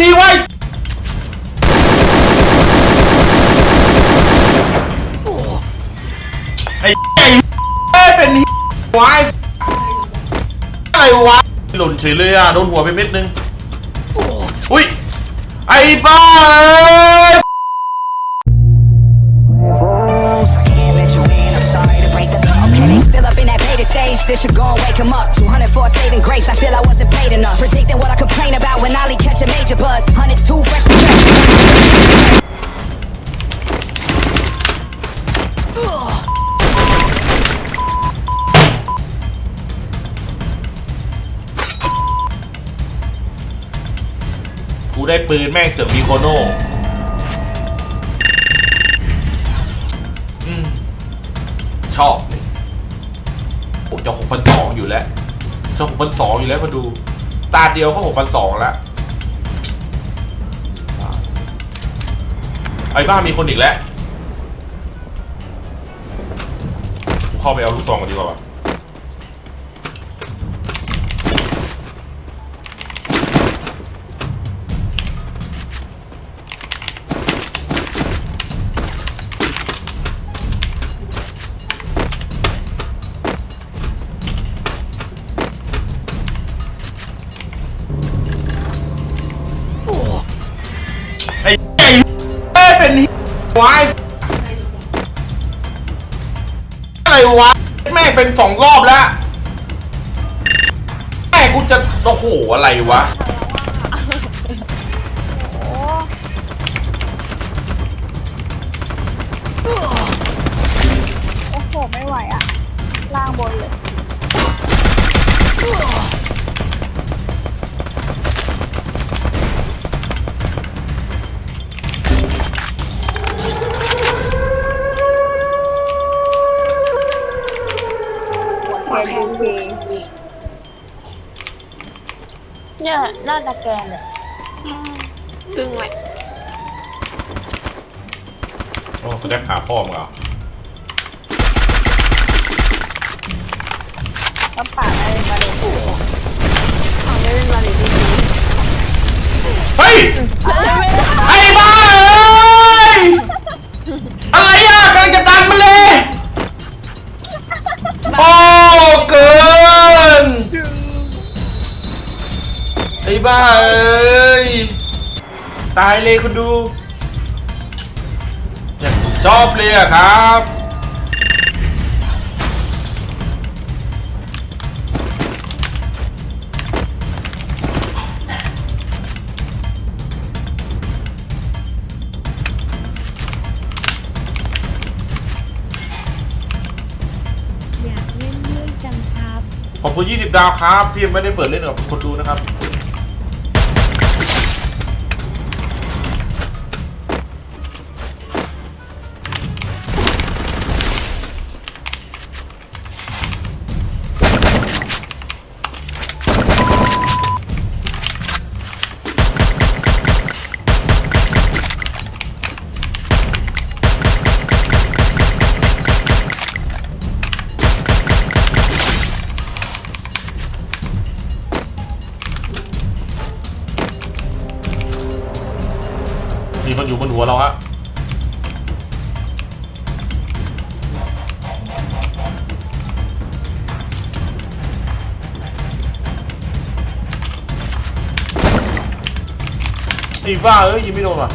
ทีไว้ไอ้ไอ้เอ้ยเป็นวายอะไรวะหล่นเฉยเลยอ่ะโดนหัวไปเม็ดนึงอุ้ยไอ้บ้าเอ้ย rules. Can't let you in, I'm sorry to break the Okay, they still up in that beta stage. This should go and wake 'em up. 200 for a saving grace. I feel I wasn't paid enough. Predicting what I complain about when Ollie catch ได้ปืนแม่งเสือกมีโคโน่ชอบเลยโอ้จะหกพันสองอยู่แล้วจะหกพันสองอยู่แล้วมาดู ตาเดียวก็หกพันสองแล้วไอ้บ้ามีคนอีกแล้วเข้าไปเอาลูกซองกันดีกว่า วายอะไรวะแม่งเป็นสองรอบแล้วแม่กูจะโอ้โหอะไรวะ เนี่ยน่าจะแกนเลยตึงไหมต้องสแต็ปหาพ่อมึงเหรอก็ปากอะไรมาเลยถูกเอาไม่เป็นมาเลยดีเฮ้ย ไอ้บ้าเตายเลยคุณดูอย่างผมชอบเลยอะครับอยากเล่นด้วยจังครับ ขอบคุณ 20 ดาวครับ พี่ยังไม่ได้เปิดเล่นกับคนดูนะครับ หัวเราฮะไอ้บ้าเอ้ยยิงไม่โดนว่ะ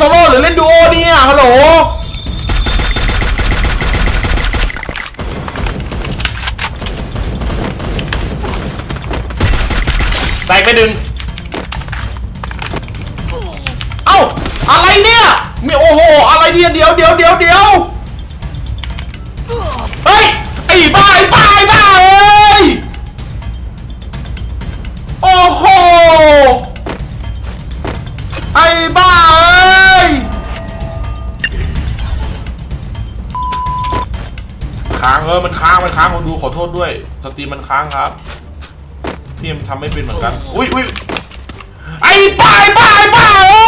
โซโล่หรือเล่นดูโอเนี่ยฮัลโหลไปไปดึง เอ้า อะไรเนี่ย มีโอ้โห อะไรเนี่ย เดี๋ยวเดี๋ยวเดี๋ยวเดี๋ยว เออมันค้างมันค้างคนดูขอโทษด้วยสตรีมมันค้างครับพี่ยังทำไม่เป็นเหมือนกัน อุ้ยอุ้ยไอ้บ้าไอ้บ้าไอ้บ้าเอ้ย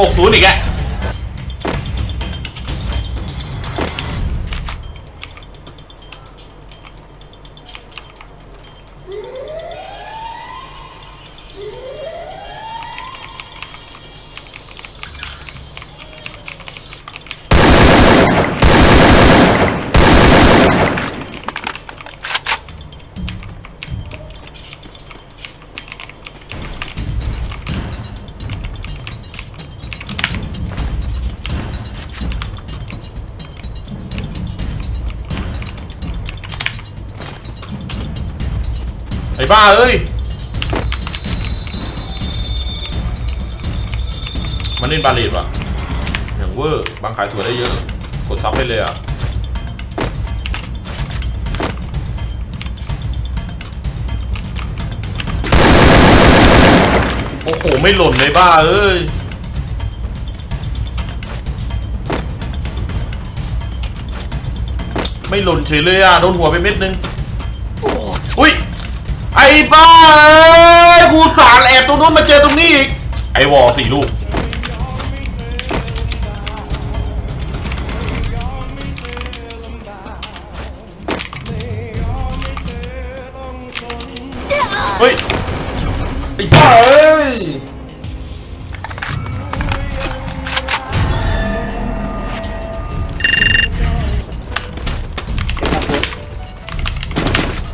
บวกศูนย์อีกแก บ้าเอ้ย มันเล่นบาเลตว่ะ อย่างเวอร์บางขายถั่วได้เยอะ กดซับให้เลยอะโอ้โห ไม่หล่นเลยบ้าเอ้ยไม่หล่นเฉยเลยอะ โดนหัวไปเม็ดนึง อุ้ย ไอ้บ้าเอ้ยกูสารแอบตรงนู้นมาเจอตรงนี้อีก ไอ้วอสี่ลูก เฮ้ย ไอ้บ้าเอ้ย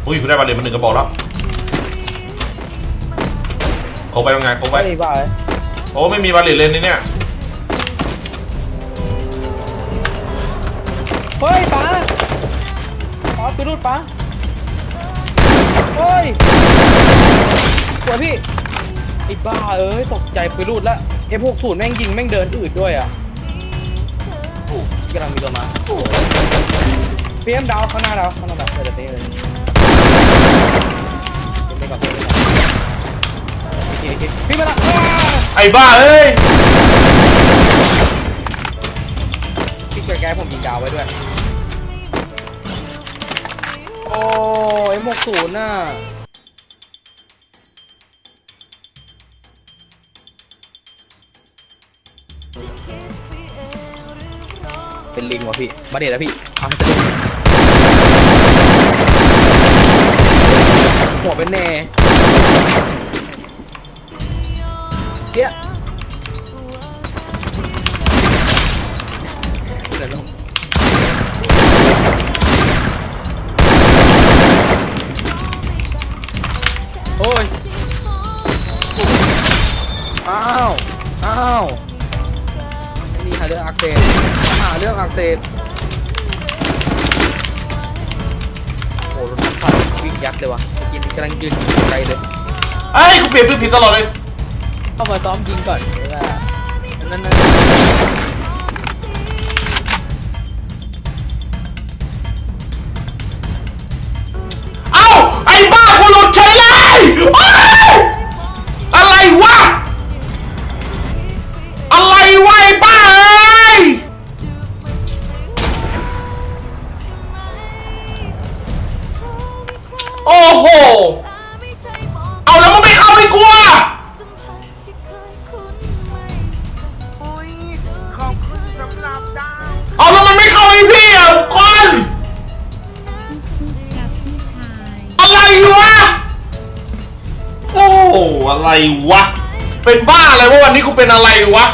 อุ้ยกูได้บาเลนมาหนึ่งกระบอกแล้ว เขาไปยังไงเขาไปไม่บ้าเลยโอ้ไม่มีบาเลนเลนนี่เนี่ยเฮ้ยป้าป้าไปรูดป้าเฮ้ยสวยพี่ไอ้บ้าเอ้ยตกใจไปรูดแล้วเอฟหกศูนย์แม่งยิงแม่งเดินอืดด้วยอะกำลังมีตัวมาเพียมดาวข้างหน้าดาวข้างหน้าดาวเดี๋ยวเตะเลยเล่นไปก่อนเล่นไปก่อนโอ เคโอเคพี่มาละอ้าไอ้บ้าเอ้ยพี่แกแกผมยิงดาวไว้ด้วย โอ้เอ็มหกศูนย์น่ะเป็นลิงวะพี่มาเด็ดแล้วพี่เอาให้จะลิงหัวเป็นเน่ เกี้ยเดี๋ยวลงโอ้ย อ้าว อ้าวไอ้นี่หาเรื่องอักเสบหาเรื่องอักเสบโอ้รถไฟวิ่งยัดเลยวะกินกำลังยืนไกลเลย ไอ้ยกูเปลี่ยนปืนผิดตลอดเลย เข้ามาซ้อมยิงก่อนเวลานั่นนั่น อะไรวะ เป็นบ้าอะไรวะวันนี้กูเป็นอะไรวะ